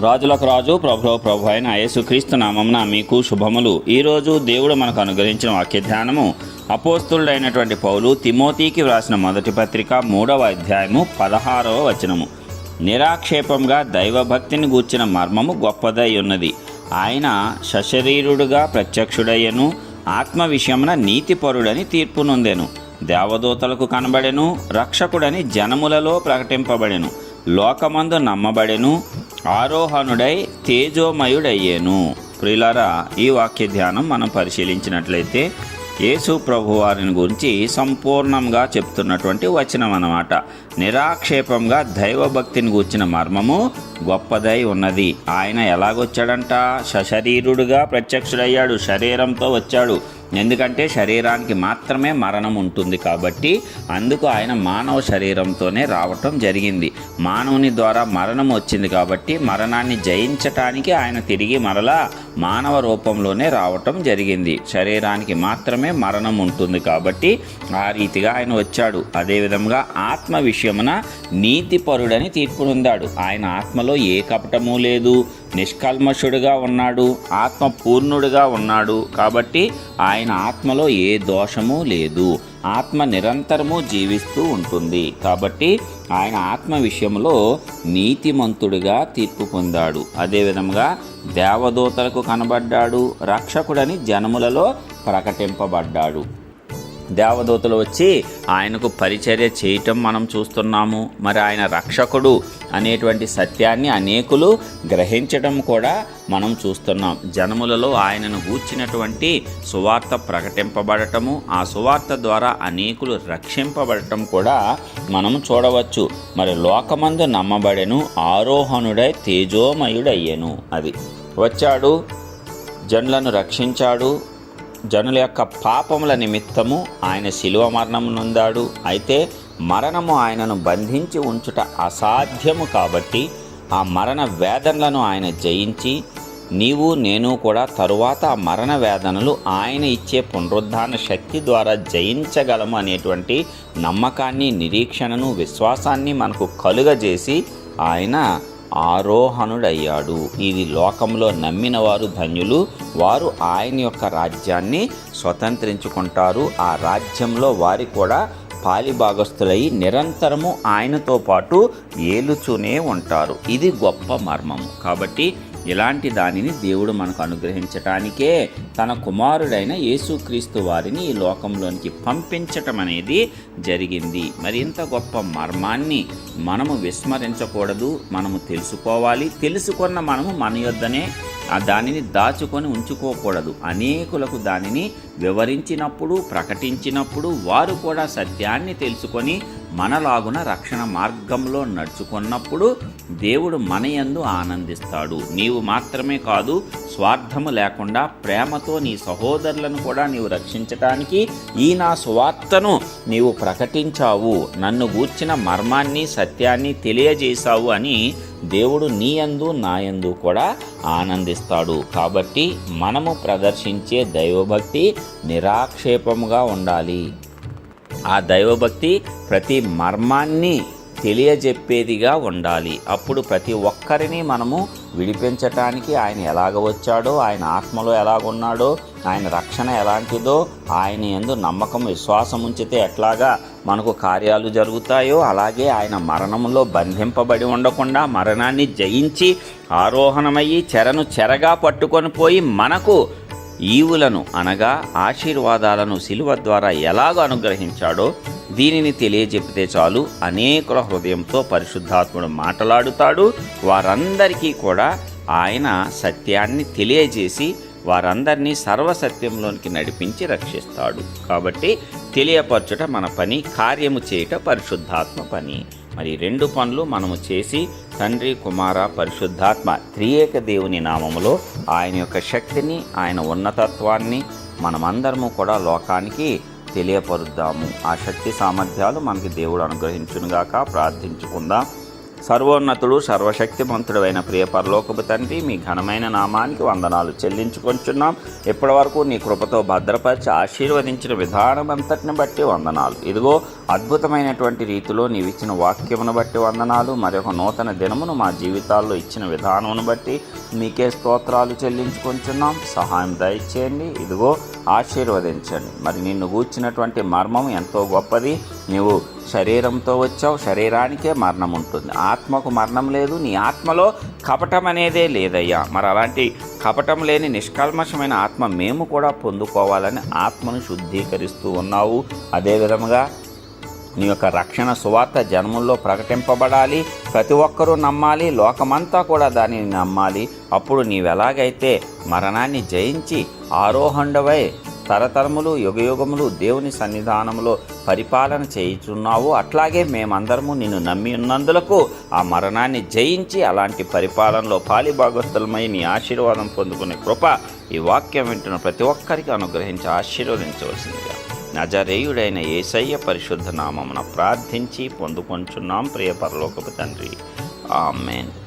రాజులకు రాజు ప్రభు ప్రభు అయిన యేసుక్రీస్తు నామమున మీకు శుభములు. ఈరోజు దేవుడు మనకు అనుగ్రహించిన వాక్య ధ్యానము అపోస్తుడైనటువంటి పౌలు తిమోతికి వ్రాసిన మొదటి పత్రిక మూడవ అధ్యాయము పదహారవ వచనము. నిరాక్షేపంగా దైవభక్తిని గూర్చిన మర్మము గొప్పదై ఉన్నది ఆయన సశరీరుడుగా ప్రత్యక్షుడయ్యను ఆత్మ విషయమున నీతిపరుడని తీర్పు నొందెను దేవదూతలకు కనబడెను రక్షకుడని జనములలో ప్రకటింపబడెను. లోకమందు నమ్మబడెను ఆరోహణుడై తేజోమయుడయ్యేను. ప్రియులారా ఈ వాక్య ధ్యానం మనం పరిశీలించినట్లయితే యేసు ప్రభు వారిని గురించి సంపూర్ణంగా చెప్తున్నటువంటి వచనం అన్నమాట. నిరాక్షేపంగా దైవభక్తిని గూర్చిన మర్మము గొప్పదై ఉన్నది. ఆయన ఎలాగొచ్చాడంట? సశరీరుడుగా ప్రత్యక్షుడయ్యాడు. శరీరంతో వచ్చాడు. ఎందుకంటే శరీరానికి మాత్రమే మరణం ఉంటుంది కాబట్టి అందుకు ఆయన మానవ శరీరంతోనే రావటం జరిగింది. మానవుని ద్వారా మరణం వచ్చింది కాబట్టి మరణాన్ని జయించటానికి ఆయన తిరిగి మరలా మానవ రూపంలోనే రావటం జరిగింది. శరీరానికి మాత్రమే మరణం ఉంటుంది కాబట్టి ఆ రీతిగా ఆయన వచ్చాడు. అదేవిధంగా ఆత్మ విషయమున నీతిపరుడని తీర్పునుందాడు ఆయన ఆత్మలో ఏ కపటము లేదు. నిష్కల్మషుడుగా ఉన్నాడు. ఆత్మ పూర్ణుడుగా ఉన్నాడు కాబట్టి ఆయన ఆత్మలో ఏ దోషము లేదు. ఆత్మ నిరంతరము జీవిస్తూ ఉంటుంది. కాబట్టి ఆయన ఆత్మ విషయంలో నీతిమంతుడిగా తీర్పు పొందాడు. అదేవిధంగా దేవదూతలకు కనబడ్డాడు. రక్షకుడని జనములలో ప్రకటింపబడ్డాడు. దేవదూతలు వచ్చి ఆయనకు పరిచర్య చేయటం మనం చూస్తున్నాము. మరి ఆయన రక్షకుడు అనేటువంటి సత్యాన్ని అనేకులు గ్రహించడం కూడా మనం చూస్తున్నాం. జనములలో ఆయనను కూర్చినటువంటి సువార్త ప్రకటింపబడటము ఆ సువార్త ద్వారా అనేకులు రక్షింపబడటం కూడా మనం చూడవచ్చు. మరి లోకమందు నమ్మబడెను ఆరోహణుడై తేజోమయుడయ్యను అది వచ్చాడు జన్లను రక్షించాడు జనుల యొక్క పాపముల నిమిత్తము ఆయన శిలువ మరణం నొందాడు. అయితే మరణము ఆయనను బంధించి ఉంచుట అసాధ్యము కాబట్టి ఆ మరణ వేదనలను ఆయన జయించి నీవు నేను కూడా తరువాత ఆ మరణ వేదనలు ఆయన ఇచ్చే పునరుద్ధాన శక్తి ద్వారా జయించగలము అనేటువంటి నమ్మకాన్ని నిరీక్షణను విశ్వాసాన్ని మనకు కలుగజేసి ఆయన ఆరోహణుడయ్యాడు. ఇది లోకంలో నమ్మిన వారు ధన్యులు. వారు ఆయన యొక్క రాజ్యాన్ని స్వతంత్రించుకుంటారు. ఆ రాజ్యంలో వారి కూడా పాలిభాగస్థులై నిరంతరము ఆయనతో పాటు ఏలుచూనే ఉంటారు. ఇది గొప్ప మర్మము. కాబట్టి ఇలాంటి దానిని దేవుడు మనకు అనుగ్రహించటానికే తన కుమారుడైన యేసుక్రీస్తు వారిని ఈ లోకంలోనికి పంపించటం అనేది జరిగింది. మరి ఇంత గొప్ప మర్మాన్ని మనము విస్మరించకూడదు మనము తెలుసుకోవాలి. తెలుసుకున్న మనము మన యొద్దనే దానిని దాచుకొని ఉంచుకోకూడదు. అనేకులకు దానిని వివరించినప్పుడు ప్రకటించినప్పుడు వారు కూడా సత్యాన్ని తెలుసుకొని మనలాగున రక్షణ మార్గంలో నడుచుకున్నప్పుడు దేవుడు మన యందు ఆనందిస్తాడు. నీవు మాత్రమే కాదు స్వార్థము లేకుండా ప్రేమతో నీ సహోదరులను కూడా నీవు రక్షించటానికి ఈ నా సువార్తను నీవు ప్రకటించావు. నన్ను గూర్చిన మర్మాన్ని సత్యాన్ని తెలియజేశావు అని దేవుడు నీయందు నాయందు కూడా ఆనందిస్తాడు. కాబట్టి మనము ప్రదర్శించే దైవభక్తి నిరాక్షేపముగా ఉండాలి. ఆ దైవభక్తి ప్రతి మర్మాన్ని తెలియజెప్పేదిగా ఉండాలి. అప్పుడు ప్రతి ఒక్కరిని మనము విడిపించటానికి ఆయన ఎలాగ వచ్చాడో ఆయన ఆత్మలో ఎలాగున్నాడో ఆయన రక్షణ ఎలాంటిదో ఆయన ఎందు నమ్మకం విశ్వాసం ఉంచితే ఎట్లాగా మనకు కార్యాలు జరుగుతాయో అలాగే ఆయన మరణంలో బంధింపబడి ఉండకుండా మరణాన్ని జయించి ఆరోహణమయ్యి చెరను చెరగా పట్టుకొని పోయి మనకు ఈవులను అనగా ఆశీర్వాదాలను శిలువ ద్వారా ఎలాగ అనుగ్రహించాడో దీనిని తెలియజెప్పితే చాలు అనేకుల హృదయంతో పరిశుద్ధాత్ముడు మాట్లాడుతాడు. వారందరికీ కూడా ఆయన సత్యాన్ని తెలియజేసి వారందరినీ సర్వసత్యంలోనికి నడిపించి రక్షిస్తాడు. కాబట్టి తెలియపరచుట మన పని కార్యము చేయుట పరిశుద్ధాత్మ పని. మరి రెండు పనులు మనము చేసి తండ్రి కుమార పరిశుద్ధాత్మ త్రియేక దేవుని నామములో ఆయన యొక్క శక్తిని ఆయన ఉన్నతత్వాన్ని మనమందరము కూడా లోకానికి తెలియపరుద్దాము. ఆ శక్తి సామర్థ్యాలు మనకి దేవుడు అనుగ్రహించునుగాక. ప్రార్థించుకుందాం. సర్వోన్నతుడు సర్వశక్తిమంతుడు అయిన ప్రియ పరలోకపు తండ్రి మీ ఘనమైన నామానికి వందనాలు చెల్లించుకొంచున్నాం. ఇప్పటి వరకు నీ కృపతో భద్రపరిచి ఆశీర్వదించిన విధానం అంతటిని బట్టి వందనాలు. ఇదిగో అద్భుతమైనటువంటి రీతిలో నీవిచ్చిన వాక్యమును బట్టి వందనాలు. మరొక నూతన దినమును మా జీవితాల్లో ఇచ్చిన విధానమును బట్టి మీకే స్తోత్రాలు చెల్లించుకొంచున్నాం. సహాయం దయచేయండి. ఇదిగో ఆశీర్వదించండి. మరి నిన్ను గూర్చినటువంటి మర్మం ఎంతో గొప్పది. నీవు శరీరంతో వచ్చావు శరీరానికే మరణం ఉంటుంది ఆత్మకు మరణం లేదు నీ ఆత్మలో కపటం అనేదే లేదయ్యా. మరి అలాంటి కపటం లేని నిష్కల్మషమైన ఆత్మ మేము కూడా పొందుకోవాలని ఆత్మను శుద్ధీకరిస్తూ ఉన్నావు. అదే విధముగా నీ యొక్క రక్షణ సువార్త జన్మల్లో ప్రకటింపబడాలి. ప్రతి ఒక్కరూ నమ్మాలి లోకమంతా కూడా దానిని నమ్మాలి. అప్పుడు నీవెలాగైతే మరణాన్ని జయించి ఆరోహండవై తరతరములు యుగయుగములు దేవుని సన్నిధానములో పరిపాలన చేయుచున్నావు. అట్లాగే మేమందరము నిన్ను నమ్మి ఉన్నందులకు ఆ మరణాన్ని జయించి అలాంటి పరిపాలనలో పాలిభాగస్తులమై నీ ఆశీర్వాదం పొందుకునే కృప ఈ వాక్యం వింటున్న ప్రతి ఒక్కరికి అనుగ్రహించి ఆశీర్వదించవలసిందిగా నజరేయుడైన ఏసయ్య పరిశుద్ధ నామమున ప్రార్థించి పొందుకొంచున్నాం. ప్రియ పరలోకపు తండ్రి. ఆమెన్.